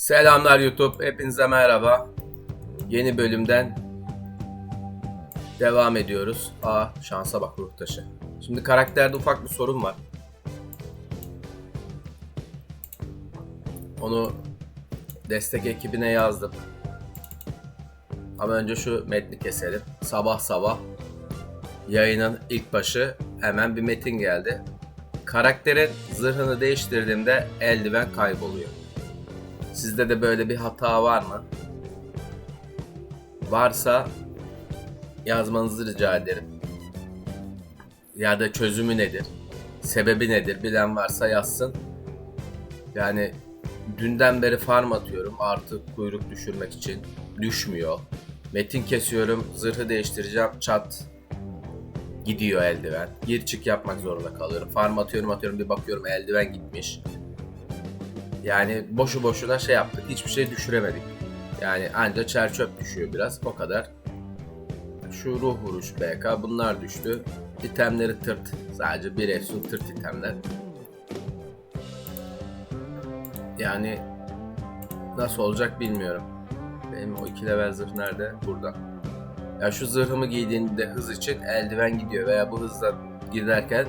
Selamlar YouTube, hepinize merhaba. Yeni bölümden devam ediyoruz. Aa, şansa bak ruh taşı. Şimdi karakterde ufak bir sorun var. Onu destek ekibine yazdım. Ama önce şu metni keselim. Sabah sabah yayının ilk başı hemen bir metin geldi. Karakterin zırhını değiştirdiğimde eldiven kayboluyor. Sizde de böyle bir hata var mı? Varsa yazmanızı rica ederim. Ya da çözümü nedir? Sebebi nedir? Bilen varsa yazsın. Yani dünden beri farm atıyorum artık kuyruk düşürmek için. Düşmüyor. Metin kesiyorum, zırhı değiştireceğim, çat gidiyor eldiven. Gir çık yapmak zorunda kalıyorum. Farm atıyorum atıyorum bir bakıyorum eldiven gitmiş. Yani boşu boşuna şey yaptık. Hiçbir şey düşüremedik. Yani anca çer çöp düşüyor biraz. O kadar. Şu ruh vuruş BK bunlar düştü. İtemleri tırt. Sadece bir efsun tırt itemler. Yani nasıl olacak bilmiyorum. Benim o iki level zırh nerede? Burada. Ya şu zırhımı giydiğinde hız için eldiven gidiyor veya bu hızla giderken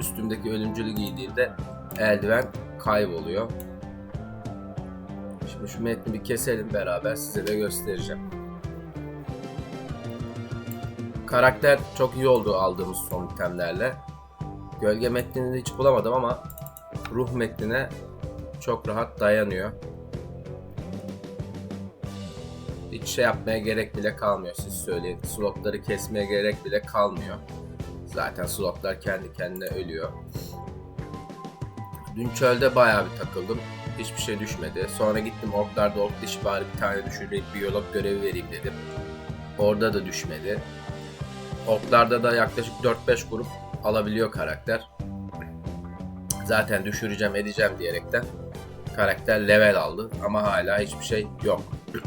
üstümdeki ölümcülü giydiğimde eldiven kayboluyor. Şu metni bir keselim beraber size de göstereceğim. Karakter çok iyi oldu aldığımız son itemlerle. Gölge metnini hiç bulamadım ama ruh metnine çok rahat dayanıyor. Hiç şey yapmaya gerek bile kalmıyor siz söyleyin. Slotları kesmeye gerek bile kalmıyor. Zaten slotlar kendi kendine ölüyor. Dün çölde bayağı bir takıldım. Hiçbir şey düşmedi. Sonra gittim orklarda ork dişi bari bir tane düşüreyim biyolog görevi vereyim dedim. Orada da düşmedi. Orklarda da yaklaşık 4-5 grup alabiliyor karakter. Zaten düşüreceğim edeceğim diyerekten karakter level aldı ama hala hiçbir şey yok.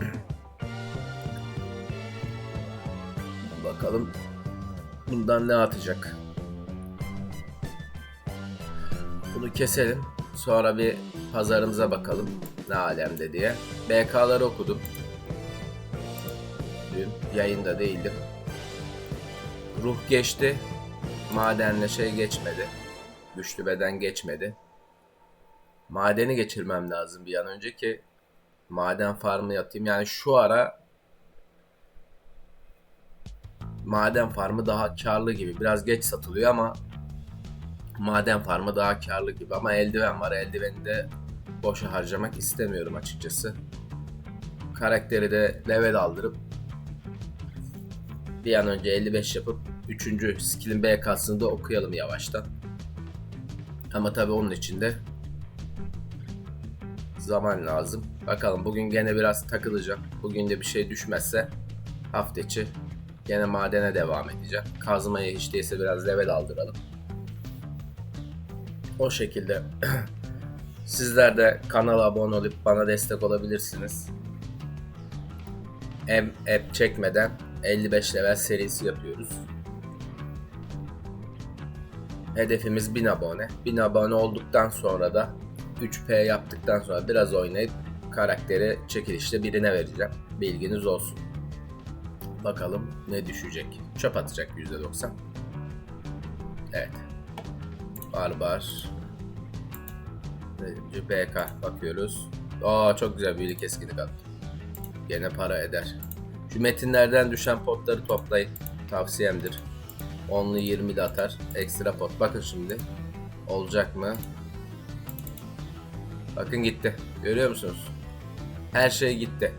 Bakalım bundan ne atacak. Bunu keselim. Sonra bir pazarımıza bakalım ne alemde diye. BK'ları okudum. Dün yayında değildim. Ruh geçti. Madenle şey geçmedi. Güçlü beden geçmedi. Madeni geçirmem lazım bir an önce ki maden farmı yapayım. Yani şu ara maden farmı daha karlı gibi. Biraz geç satılıyor ama maden farmı daha karlı gibi. Ama eldiven var. Eldiveni de boşa harcamak istemiyorum açıkçası. Karakteri de level aldırıp bir an önce 55 yapıp 3. skill'in BK'sını da okuyalım yavaştan. Ama tabi onun için de zaman lazım. Bakalım bugün gene biraz takılacağım. Bugün de bir şey düşmezse hafta içi gene madene devam edeceğim. Kazmaya hiç değilse biraz level aldıralım. O şekilde sizler de kanala abone olup bana destek olabilirsiniz. Hem app çekmeden 55 level serisi yapıyoruz. Hedefimiz 1000 abone. 1000 abone olduktan sonra da 3P yaptıktan sonra biraz oynayıp karakteri çekilişte birine vereceğim. Bilginiz olsun. Bakalım ne düşecek. Çöp atacak %90. Evet. Barbar. Önce BK bakıyoruz. Aa çok güzel büyülü keskinlik attı. Gene para eder. Şu metinlerden düşen potları toplayın. Tavsiyemdir. 10'lu 20 de atar. Ekstra pot. Bakın şimdi. Olacak mı? Bakın gitti. Görüyor musunuz? Her şey gitti.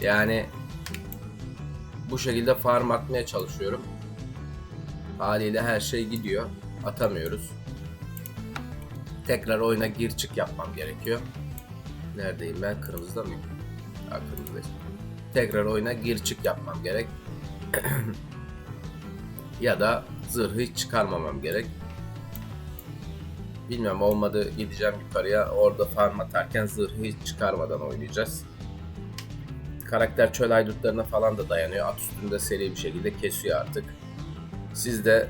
Yani bu şekilde farm atmaya çalışıyorum. Haliyle her şey gidiyor. Atamıyoruz. Tekrar oyuna gir çık yapmam gerekiyor. Neredeyim ben? Kırmızıda mıyım? Ha, kırmızıdayım. Tekrar oyuna gir çık yapmam gerek. ya da zırhı hiç çıkarmamam gerek. Bilmiyorum olmadı gideceğim yukarıya orada farm atarken zırhı hiç çıkarmadan oynayacağız. Karakter çöl aydutlarına falan da dayanıyor. At üstünde seri bir şekilde kesiyor artık. Siz de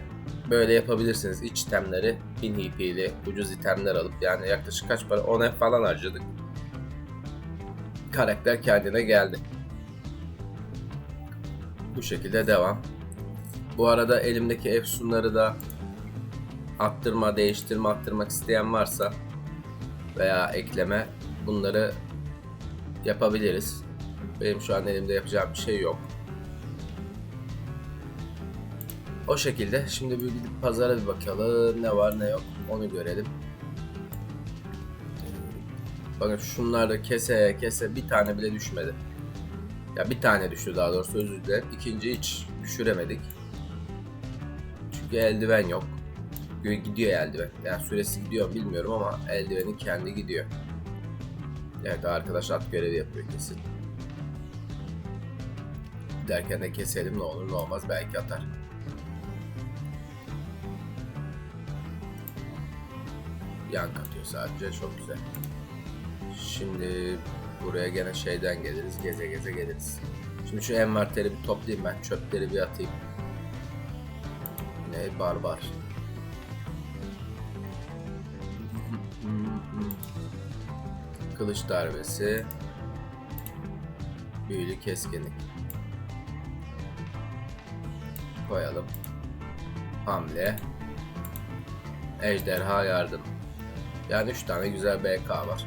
böyle yapabilirsiniz. İç itemleri 1000 HP'li ucuz itemler alıp yani yaklaşık kaç para 10 F falan harcadık. karakter kendine geldi. Bu şekilde devam. Bu arada elimdeki efsunları da attırma, değiştirme, attırmak isteyen varsa veya ekleme bunları yapabiliriz. Benim şu an elimde yapacağım bir şey yok. O şekilde şimdi bir gidip pazara bir bakalım ne var ne yok onu görelim. Bakın şunlar da kese kese bir tane bile düşmedi. Ya bir tane düştü daha doğrusu özür dilerim. İkinci hiç düşüremedik. Çünkü eldiven yok. Gidiyor eldiven. Yani süresi gidiyor bilmiyorum ama eldivenin kendi gidiyor. Evet arkadaş at görevi yapıyor kesin. Derken de keselim ne olur ne olmaz belki atar. Yan katıyor sadece çok güzel. Şimdi buraya gene şeyden geliriz geze geze geliriz. Şimdi şu envarteri bir toplayayım ben çöpleri bir atayım. Ne barbar. Kılıç darbesi. Büyülü keskinlik. Koyalım. Hamle. Ejderha yardım. Yani 3 tane güzel BK var.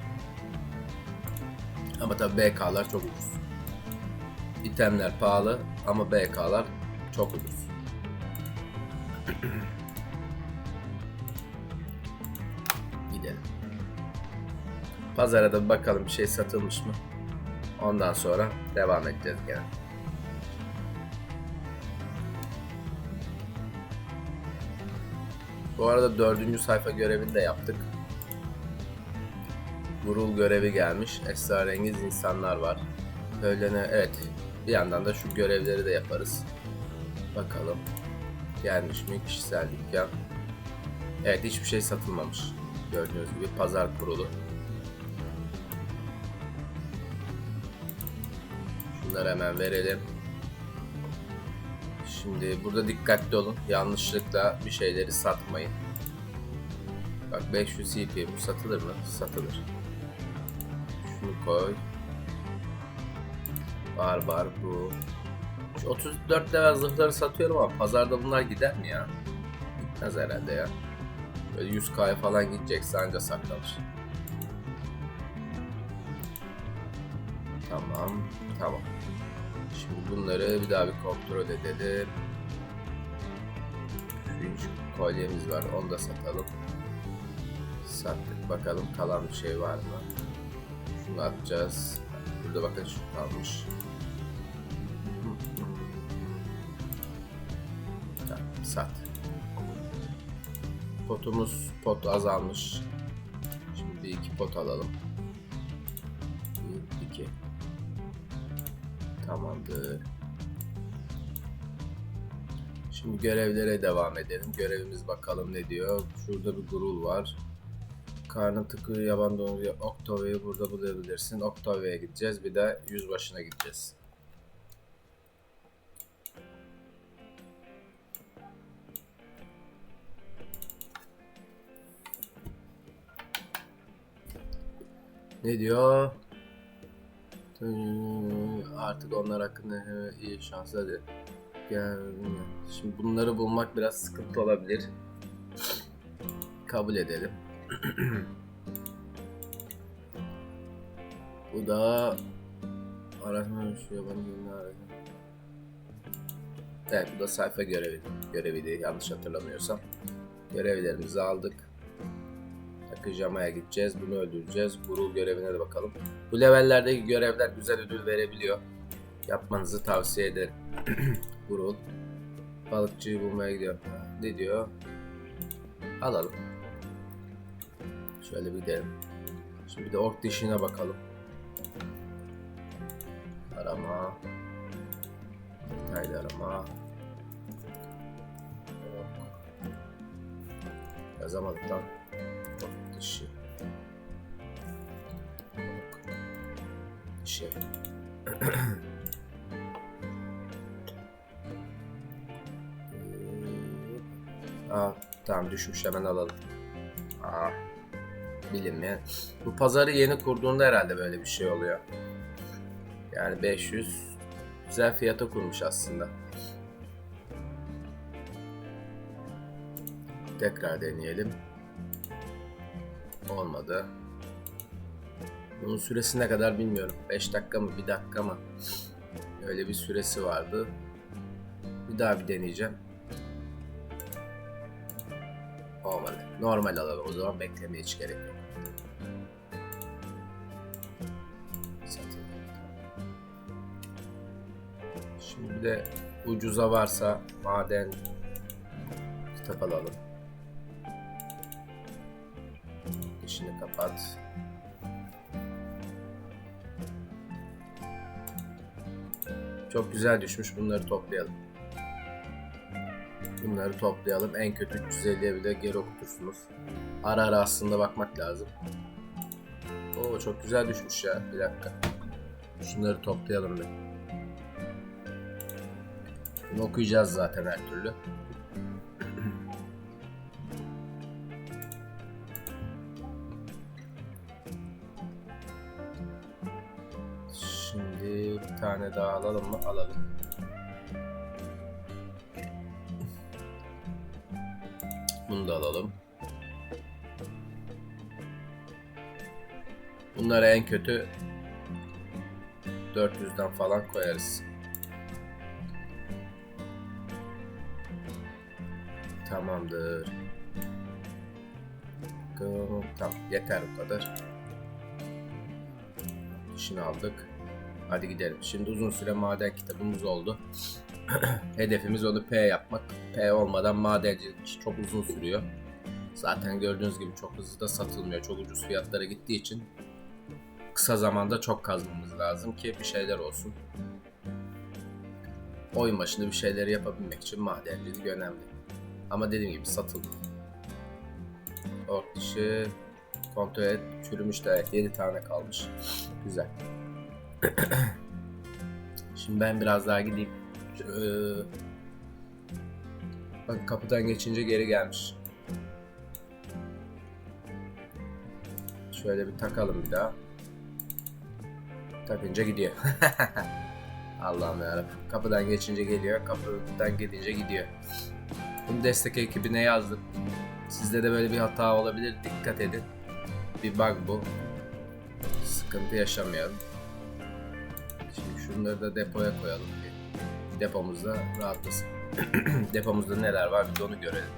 Ama tabi BK'lar çok ucuz. İtemler pahalı ama BK'lar çok ucuz. Gidelim. Pazara da bakalım bir şey satılmış mı? Ondan sonra devam edeceğiz gene. Bu arada dördüncü sayfa görevini de yaptık. Gurul görevi gelmiş. Esrarengiz insanlar var. Öğlene evet. Bir yandan da şu görevleri de yaparız. Bakalım. Gelmiş mi kişisel dükkan. Evet hiçbir şey satılmamış. Gördüğünüz gibi pazar kurulu. Şunları hemen verelim. Şimdi burada dikkatli olun. Yanlışlıkla bir şeyleri satmayın. Bak 500 CP bu satılır mı? Satılır. Koy. Barbar bu. Şu 34 level zırhları satıyorum ama pazarda bunlar gider mi ya? Gitmez herhalde ya. Böyle 100k'ya falan gidecekse anca saklanır. Tamam, tamam. Şimdi bunları bir daha bir kontrol edelim. Üçüncü kolyemiz var, onu da satalım. Sattık, bakalım kalan bir şey var mı? Şunu atacağız. Burada bakın şu kalmış. Tamam, sat. Potumuz pot azalmış. Şimdi iki pot alalım. Bir, iki. Tamamdır. Şimdi görevlere devam edelim. Görevimiz bakalım ne diyor. Şurada bir gurul var. Karnın tıkı yaban domuzu Octavia'yı burada bulabilirsin. Octavia'ya gideceğiz. Bir de yüzbaşına gideceğiz. Ne diyor? Artık onlar hakkında iyi şans hadi. Gel. Şimdi bunları bulmak biraz sıkıntı olabilir. Kabul edelim. Bu da araştırma şu yabancı ürünler arasında. Evet bu da sayfa görevi. Göreviydi yanlış hatırlamıyorsam. Görevlerimizi aldık. Takıcamaya gideceğiz. Bunu öldüreceğiz. Gurul görevine de bakalım. Bu levellerdeki görevler güzel ödül verebiliyor. Yapmanızı tavsiye ederim. Gurul. Balıkçıyı bulmaya gidiyor. Ne diyor? Alalım. Şöyle bir gidelim. Şimdi bir de ork dişine bakalım. Arama. Detaylı arama. Yazamadık lan. Ork dişi. Ork. Dişi. Aa, tamam düşmüş hemen alalım. Aa, bilinmeyen. Bu pazarı yeni kurduğunda herhalde böyle bir şey oluyor. Yani 500 güzel fiyata kurmuş aslında. Tekrar deneyelim. Olmadı. Bunun süresi ne kadar bilmiyorum. 5 dakika mı 1 dakika mı? Öyle bir süresi vardı. Bir daha bir deneyeceğim. Olmadı. Normal alalım. O zaman beklemeye hiç gerek yok. Şimdi bir de ucuza varsa maden kitap alalım. İşini kapat. Çok güzel düşmüş. Bunları toplayalım. Bunları toplayalım. En kötü 350'ye bile geri okutursunuz. Ara ara aslında bakmak lazım. Oo çok güzel düşmüş ya. Bir dakika. Şunları toplayalım bir. Bunu okuyacağız zaten her türlü. Şimdi bir tane daha alalım mı? Alalım. Bunu da alalım. Bunları en kötü 400'den falan koyarız. Tamamdır. Tamam yeter bu kadar. İşini aldık. Hadi gidelim. Şimdi uzun süre maden kitabımız oldu. Hedefimiz onu P yapmak. P olmadan madencilik çok uzun sürüyor. Zaten gördüğünüz gibi çok hızlı da satılmıyor. Çok ucuz fiyatlara gittiği için kısa zamanda çok kazmamız lazım ki bir şeyler olsun. Oyun başında bir şeyleri yapabilmek için madencilik önemli. Ama dediğim gibi satılmıyor. Ork dışı kontrol et. Çürümüş de evet 7 tane kalmış. Güzel. Şimdi ben biraz daha gideyim. Ee, bak kapıdan geçince geri gelmiş. Şöyle bir takalım bir daha. Takınca gidiyor. Allah'ım yarabbim. Kapıdan geçince geliyor, kapıdan gidince gidiyor. Bunu destek ekibine yazdım. Sizde de böyle bir hata olabilir. Dikkat edin. Bir bug bu. Sıkıntı yaşamayalım. Şimdi şunları da depoya koyalım. Bir depomuzda rahatlasın. Depomuzda neler var bir de onu görelim.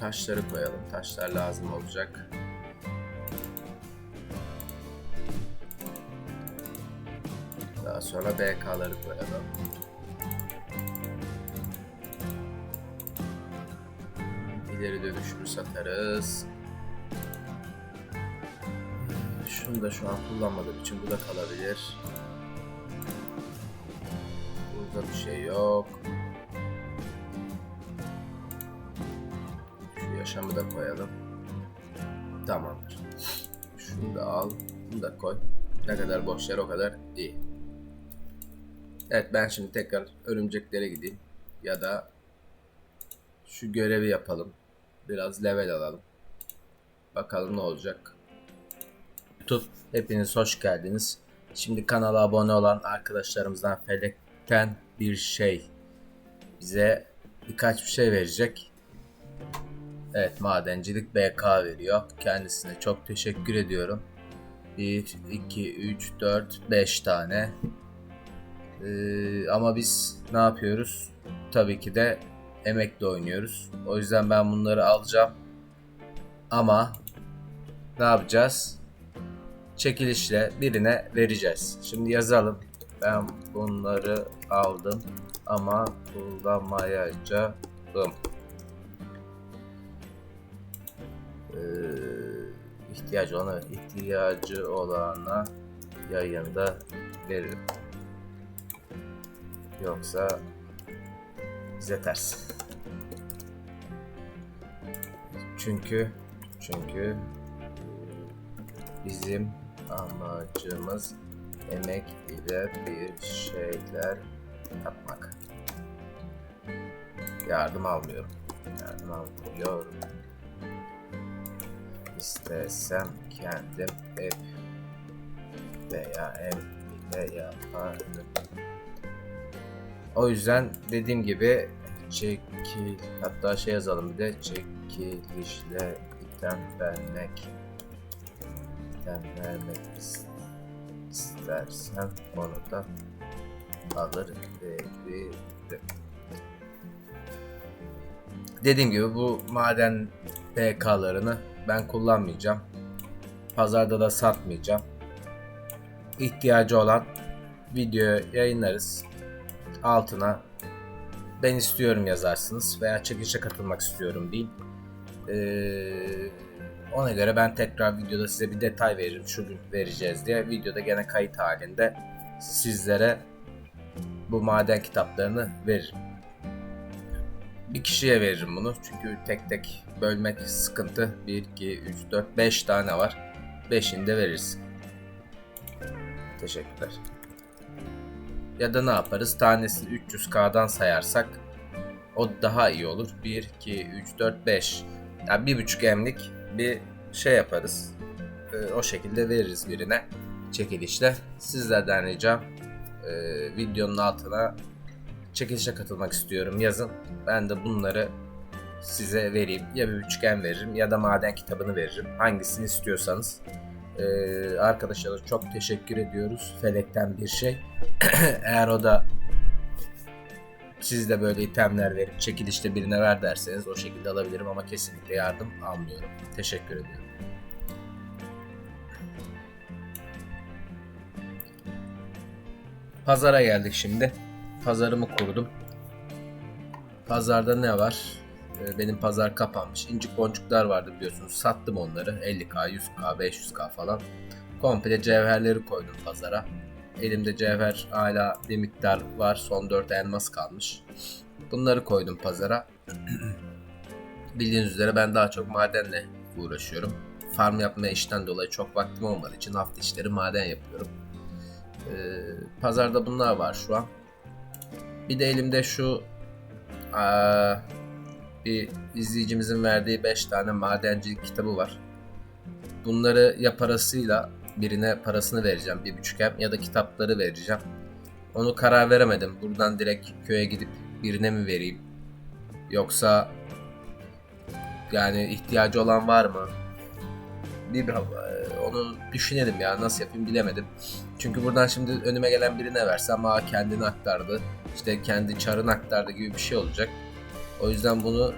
Taşları koyalım. Taşlar lazım olacak. Daha sonra BK'ları koyalım. İleri dönüşümü satarız. Şunu da şu an kullanmadığım için bu da kalabilir. Burada bir şey yok. Şu yaşamı da koyalım. Tamamdır. Şunu da al. Bunu da koy. Ne kadar boş yer o kadar iyi. Evet ben şimdi tekrar örümceklere gideyim. Ya da şu görevi yapalım. Biraz level alalım. Bakalım ne olacak. YouTube hepiniz hoş geldiniz. Şimdi kanala abone olan arkadaşlarımızdan Felek'ten bir şey bize birkaç bir şey verecek. Evet madencilik BK veriyor. Kendisine çok teşekkür ediyorum. 1, 2, 3, 4, 5 tane. Ee, ama biz ne yapıyoruz? Tabii ki de emekle oynuyoruz. O yüzden ben bunları alacağım. Ama ne yapacağız? Çekilişle birine vereceğiz. Şimdi yazalım. Ben bunları aldım ama kullanmayacağım. Ee, ihtiyacı olana ihtiyacı olana yayında veririm. Yoksa bize ters. Çünkü çünkü bizim amacımız emek ile bir şeyler yapmak. Yardım almıyorum. Yardım almıyorum. İstesem kendim hep veya em veya aynı. O yüzden dediğim gibi çekil hatta şey yazalım bir de çekilişle item vermek item vermek is- istersen onu da alır veririm. Dediğim gibi bu maden PK'larını ben kullanmayacağım. Pazarda da satmayacağım. İhtiyacı olan video yayınlarız. Altına ben istiyorum yazarsınız veya çekilişe katılmak istiyorum deyin. Ee, ona göre ben tekrar videoda size bir detay veririm şu gün vereceğiz diye. Videoda gene kayıt halinde sizlere bu maden kitaplarını veririm. Bir kişiye veririm bunu çünkü tek tek bölmek sıkıntı. 1, 2, 3, 4, 5 tane var. 5'ini de veririz. Teşekkürler. Ya da ne yaparız? Tanesi 300k'dan sayarsak o daha iyi olur. 1, 2, 3, 4, 5. Yani bir buçuk emlik bir şey yaparız. Ee, o şekilde veririz birine çekilişle. Sizlerden ricam e, videonun altına çekilişe katılmak istiyorum yazın. Ben de bunları size vereyim. Ya bir üçgen veririm ya da maden kitabını veririm. Hangisini istiyorsanız. Ee, arkadaşlara çok teşekkür ediyoruz. Felekten bir şey. Eğer o da siz de böyle itemler verip çekilişte birine ver derseniz o şekilde alabilirim ama kesinlikle yardım almıyorum. Teşekkür ediyorum. Pazara geldik şimdi. Pazarımı kurdum. Pazarda ne var? Ee, Benim pazar kapanmış. İncik boncuklar vardı biliyorsunuz. Sattım onları. 50k, 100k, 500k falan. Komple cevherleri koydum pazara. Elimde cevher hala bir miktar var. Son 4 elmas kalmış. Bunları koydum pazara. Bildiğiniz üzere ben daha çok madenle uğraşıyorum. Farm yapmaya işten dolayı çok vaktim olmadığı için hafta işleri maden yapıyorum. Ee, pazarda bunlar var şu an. Bir de elimde şu aa, bir izleyicimizin verdiği 5 tane madencilik kitabı var. Bunları ya parasıyla birine parasını vereceğim bir buçuk hem ya da kitapları vereceğim. Onu karar veremedim. Buradan direkt köye gidip birine mi vereyim? Yoksa yani ihtiyacı olan var mı? Bir onu düşünelim ya nasıl yapayım bilemedim. Çünkü buradan şimdi önüme gelen birine versem aa kendini aktardı. işte kendi çarını aktardı gibi bir şey olacak. O yüzden bunu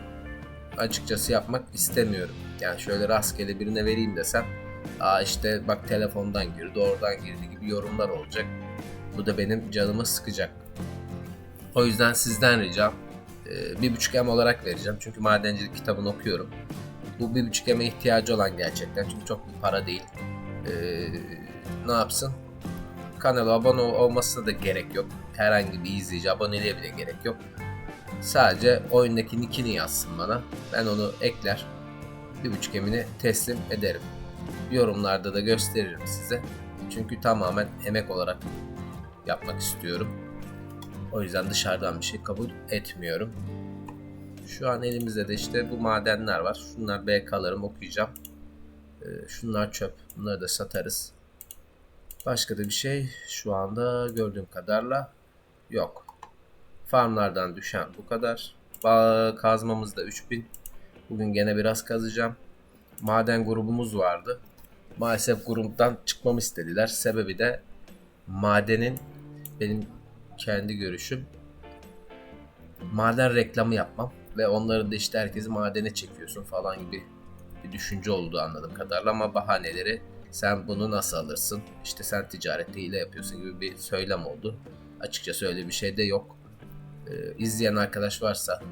açıkçası yapmak istemiyorum. Yani şöyle rastgele birine vereyim desem Aa işte bak telefondan girdi, oradan girdi gibi yorumlar olacak. Bu da benim canımı sıkacak. O yüzden sizden ricam e, bir buçuk em olarak vereceğim. Çünkü madencilik kitabını okuyorum. Bu bir buçuk eme ihtiyacı olan gerçekten. Çünkü çok bir para değil. E, ne yapsın? Kanala abone ol- olmasına da gerek yok. Herhangi bir izleyici aboneliğe bile gerek yok. Sadece oyundaki nickini yazsın bana. Ben onu ekler. Bir buçuk emini teslim ederim yorumlarda da gösteririm size. Çünkü tamamen emek olarak yapmak istiyorum. O yüzden dışarıdan bir şey kabul etmiyorum. Şu an elimizde de işte bu madenler var. Şunlar BK'larımı okuyacağım. Ee, şunlar çöp. Bunları da satarız. Başka da bir şey şu anda gördüğüm kadarla yok. Farmlardan düşen bu kadar. Ba kazmamız da 3000. Bugün gene biraz kazacağım. Maden grubumuz vardı maalesef gruptan çıkmamı istediler. Sebebi de madenin benim kendi görüşüm maden reklamı yapmam ve onların da işte herkesi madene çekiyorsun falan gibi bir düşünce olduğu anladığım kadarıyla ama bahaneleri sen bunu nasıl alırsın işte sen ticaret hile yapıyorsun gibi bir söylem oldu. Açıkçası öyle bir şey de yok. Ee, izleyen arkadaş varsa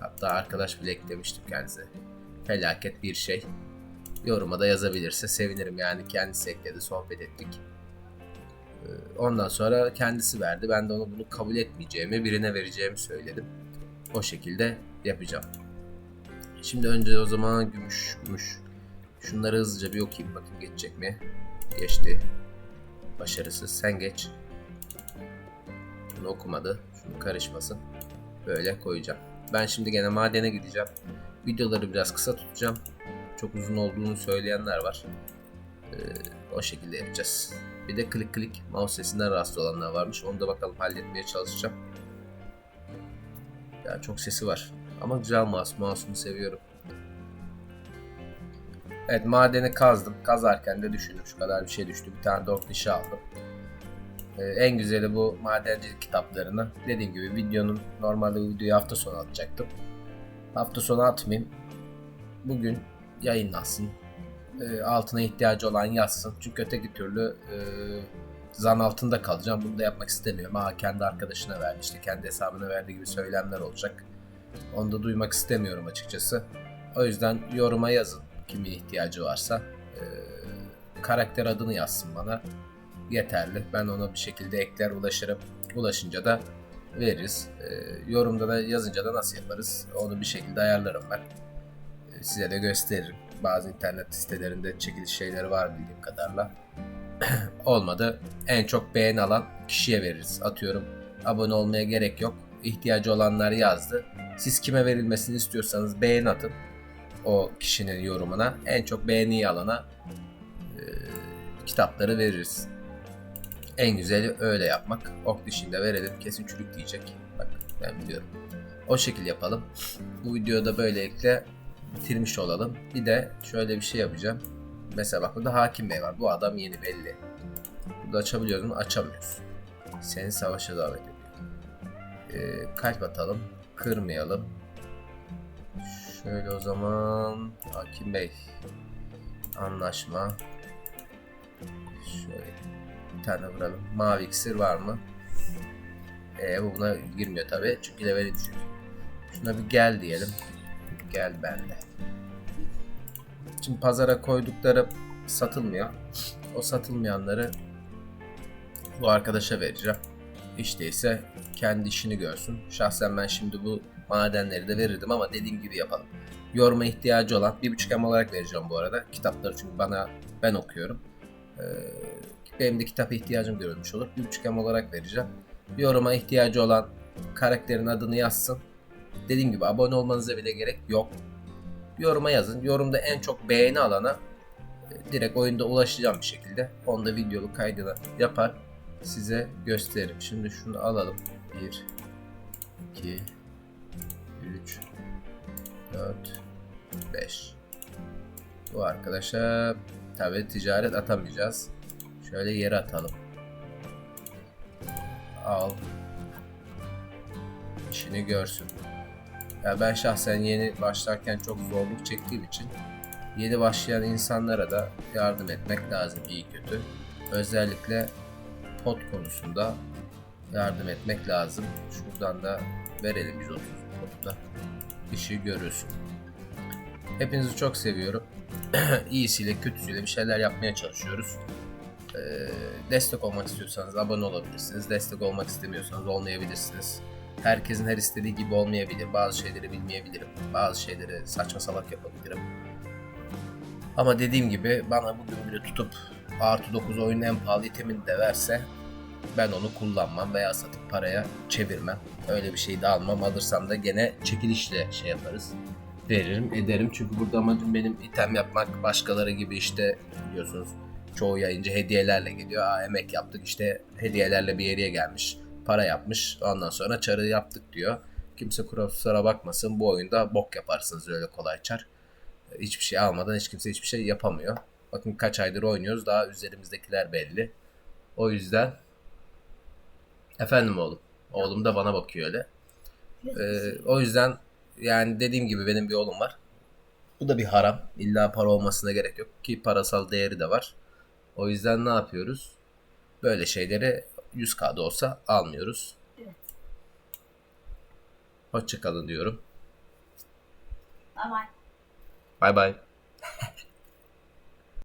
hatta arkadaş bile eklemiştim kendisine. Felaket bir şey yoruma da yazabilirse sevinirim yani kendisi ekledi sohbet ettik. Ee, Ondan sonra kendisi verdi. Ben de onu bunu kabul etmeyeceğimi, birine vereceğimi söyledim. O şekilde yapacağım. Şimdi önce o zaman gümüş, gümüş. Şunları hızlıca bir okuyayım bakayım geçecek mi? Geçti. Başarısız. Sen geç. Bunu okumadı. Karışmasın. Böyle koyacağım. Ben şimdi gene madene gideceğim. Videoları biraz kısa tutacağım çok uzun olduğunu söyleyenler var. Ee, o şekilde yapacağız. Bir de klik klik mouse sesinden rahatsız olanlar varmış. Onu da bakalım halletmeye çalışacağım. Ya çok sesi var. Ama güzel mouse. Mouse'umu seviyorum. Evet madeni kazdım. Kazarken de düşündüm şu kadar bir şey düştü. Bir tane dog dişi aldım. Ee, en güzeli bu madencilik kitaplarını. Dediğim gibi videonun normalde bu videoyu hafta sonu atacaktım. Hafta sonu atmayayım. Bugün yayınlansın. Ee, altına ihtiyacı olan yazsın. Çünkü öteki türlü e, zan altında kalacağım. Bunu da yapmak istemiyorum. Aa kendi arkadaşına verdi işte kendi hesabına verdiği gibi söylemler olacak. Onu da duymak istemiyorum açıkçası. O yüzden yoruma yazın kimin ihtiyacı varsa. Ee, karakter adını yazsın bana. Yeterli. Ben ona bir şekilde ekler ulaşırım. Ulaşınca da veririz. Ee, yorumda da yazınca da nasıl yaparız onu bir şekilde ayarlarım ben. Ee, size de gösteririm. Bazı internet sitelerinde çekiliş şeyleri var bildiğim kadarıyla. Olmadı. En çok beğeni alan kişiye veririz. Atıyorum abone olmaya gerek yok. İhtiyacı olanlar yazdı. Siz kime verilmesini istiyorsanız beğeni atın o kişinin yorumuna. En çok beğeniyi alana e, kitapları veririz. En güzeli öyle yapmak. Ok dişinde verelim. Kesin çürük diyecek. Bak ben biliyorum. O şekil yapalım. Bu videoda böylelikle bitirmiş olalım. Bir de şöyle bir şey yapacağım. Mesela bak burada Hakim Bey var. Bu adam yeni belli. Burada açabiliyoruz mu? Açamıyoruz. Seni savaşa davet ediyor. Ee, kalp atalım. Kırmayalım. Şöyle o zaman Hakim Bey anlaşma. Şöyle bir tane vuralım. Mavi iksir var mı? Ee, bu buna girmiyor tabi çünkü leveli düşük. Şuna bir gel diyelim. Gel benle. Şimdi pazara koydukları satılmıyor. O satılmayanları bu arkadaşa vereceğim. İşte ise kendi işini görsün. Şahsen ben şimdi bu madenleri de verirdim ama dediğim gibi yapalım. Yoruma ihtiyacı olan bir buçuk em olarak vereceğim bu arada. Kitapları çünkü bana ben okuyorum. Ee, benim de kitap ihtiyacım görülmüş olur. Bir em olarak vereceğim. Yoruma ihtiyacı olan karakterin adını yazsın. Dediğim gibi abone olmanıza bile gerek yok. Yoruma yazın. Yorumda en çok beğeni alana e, direkt oyunda ulaşacağım bir şekilde. Onu da videolu kaydını yapar. Size gösteririm. Şimdi şunu alalım. 1 2 3 4 5 Bu arkadaşa tabi ticaret atamayacağız. Şöyle yere atalım. Al. İşini görsün. Ya ben şahsen yeni başlarken çok zorluk çektiğim için yeni başlayan insanlara da yardım etmek lazım iyi kötü. Özellikle pot konusunda yardım etmek lazım. Şuradan da verelim 130 potta. İşi görürsün. Hepinizi çok seviyorum. İyisiyle kötüsüyle bir şeyler yapmaya çalışıyoruz. Ee, destek olmak istiyorsanız abone olabilirsiniz. Destek olmak istemiyorsanız olmayabilirsiniz. Herkesin her istediği gibi olmayabilir. Bazı şeyleri bilmeyebilirim. Bazı şeyleri saçma salak yapabilirim. Ama dediğim gibi bana bugün bile tutup artı 9 oyunun en pahalı itemini de verse ben onu kullanmam veya satıp paraya çevirmem. Öyle bir şey de almam. Alırsam da gene çekilişle şey yaparız. Veririm ederim. Çünkü burada amacım benim item yapmak. Başkaları gibi işte biliyorsunuz çoğu yayıncı hediyelerle geliyor. Aa emek yaptık işte hediyelerle bir yere gelmiş. Para yapmış. Ondan sonra çarı yaptık diyor. Kimse kusura bakmasın. Bu oyunda bok yaparsınız öyle kolay çar. Hiçbir şey almadan hiç kimse hiçbir şey yapamıyor. Bakın kaç aydır oynuyoruz. Daha üzerimizdekiler belli. O yüzden Efendim oğlum. Oğlum da bana bakıyor öyle. Ee, o yüzden yani dediğim gibi benim bir oğlum var. Bu da bir haram. İlla para olmasına gerek yok ki parasal değeri de var. O yüzden ne yapıyoruz? Böyle şeyleri 100K'da olsa almıyoruz. Evet. Hoşçakalın diyorum. Bye bye. Bay bay.